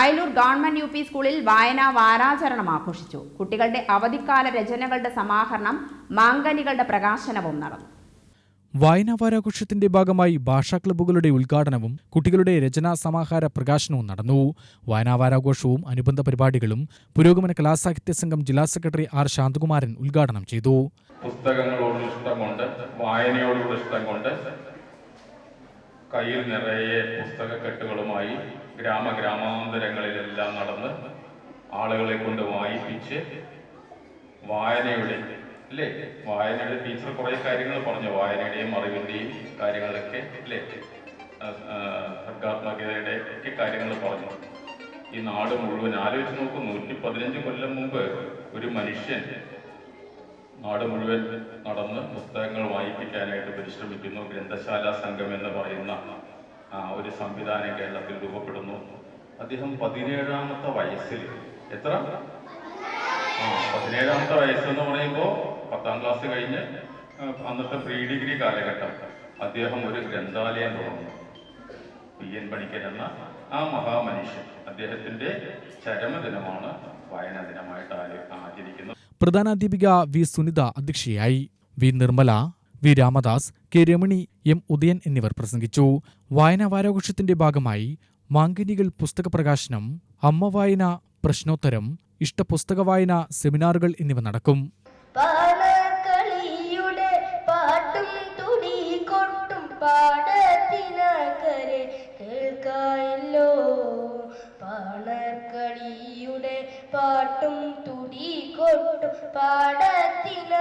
Ayalur government U P സ്കൂളിൽ വായനാ വാരാചരണം ആഘോഷിച്ചു. കുട്ടികളുടെ അവധിക്കാല രചനകളുടെ സമാഹരണം മാങ്കനികളുടെ പ്രകാശനവും നടന്നു. വായനാ വാരാഘോഷത്തിന്റെ ഭാഗമായി ഭാഷാ ക്ലബ്ബുകളുടെ ഉദ്ഘാടനവും കുട്ടികളുടെ രചനാ സമാഹാര പ്രകാശനവും നടന്നു. വായനാ വാരാഘോഷവും അനുബന്ധ പരിപാടികളും പുരോഗമന കലാസാഹിത്യ സംഘം ജില്ലാ സെക്രട്ടറി ആർ ശാന്തകുമാരൻ ഉദ്ഘാടനം ചെയ്തു. പുസ്തകങ്ങളോടുള്ള ഇഷ്ടം കൊണ്ട് വായനയോടുള്ള ഇഷ്ടം കൊണ്ട് കയ്യിൽ നിറയെ പുസ്തകക്കെട്ടുകളുമായി ഗ്രാമഗ്രാമാന്തരങ്ങളിലെല്ലാം നടന്ന് ആളുകളെ കൊണ്ട് വായിപ്പിച്ച് വായനയുടെ അല്ലേ? വായനയുടെ ടീച്ചർ കുറേ കാര്യങ്ങൾ പറഞ്ഞു. വായനയുടെയും അറിവിന്റെയും കാര്യങ്ങളൊക്കെ അല്ലേ? സർഗാത്മകതയുടെ ഒക്കെ കാര്യങ്ങൾ പറഞ്ഞു. ഈ നാട് മുഴുവൻ ആലോചിച്ച് നോക്കൂ. നൂറ്റി പതിനഞ്ച് കൊല്ലം മുമ്പ് ഒരു മനുഷ്യൻ നാട് മുഴുവൻ നടന്ന് പുസ്തകങ്ങൾ വായിപ്പിക്കാനായിട്ട് പരിശ്രമിക്കുന്നു. ഗ്രന്ഥശാല സംഘം എന്ന് പറയുന്ന ഒരു സംവിധാനം കേരളത്തിൽ രൂപപ്പെടുന്നു. അദ്ദേഹം പതിനേഴാമത്തെ വയസ്സിൽ എത്ര? ആ പതിനേഴാമത്തെ വയസ്സെന്ന് പറയുമ്പോൾ പത്താം ക്ലാസ് കഴിഞ്ഞ് അന്നത്തെ പ്രീ ഡിഗ്രി കാലഘട്ടം അദ്ദേഹം ഒരു ഗ്രന്ഥാലയം തുടങ്ങുന്നു. പി എൻ പണിക്കൻ എന്ന ആ മഹാമനുഷ്യൻ അദ്ദേഹത്തിന്റെ ചരമദിനമാണ്. വായനാ ദിനമായിട്ട് ആചരിക്കുന്നത് പ്രധാനാധ്യാപിക വി സുനിത അധ്യക്ഷയായി. V Nirmala V Ramadas K Ramani M Udayan എന്നിവർ പ്രസംഗിച്ചു. വായനാ വാരാഘോഷത്തിന്റെ ഭാഗമായി മാങ്കനികൾ പുസ്തക പ്രകാശനം അമ്മ വായന പ്രശ്നോത്തരം ഇഷ്ടപുസ്തക വായന സെമിനാറുകൾ എന്നിവ നടക്കും. പാട്ടും തുണി കൊട്ടും പാട്ടും തുടി കൊട്ടും പാടത്തിൽ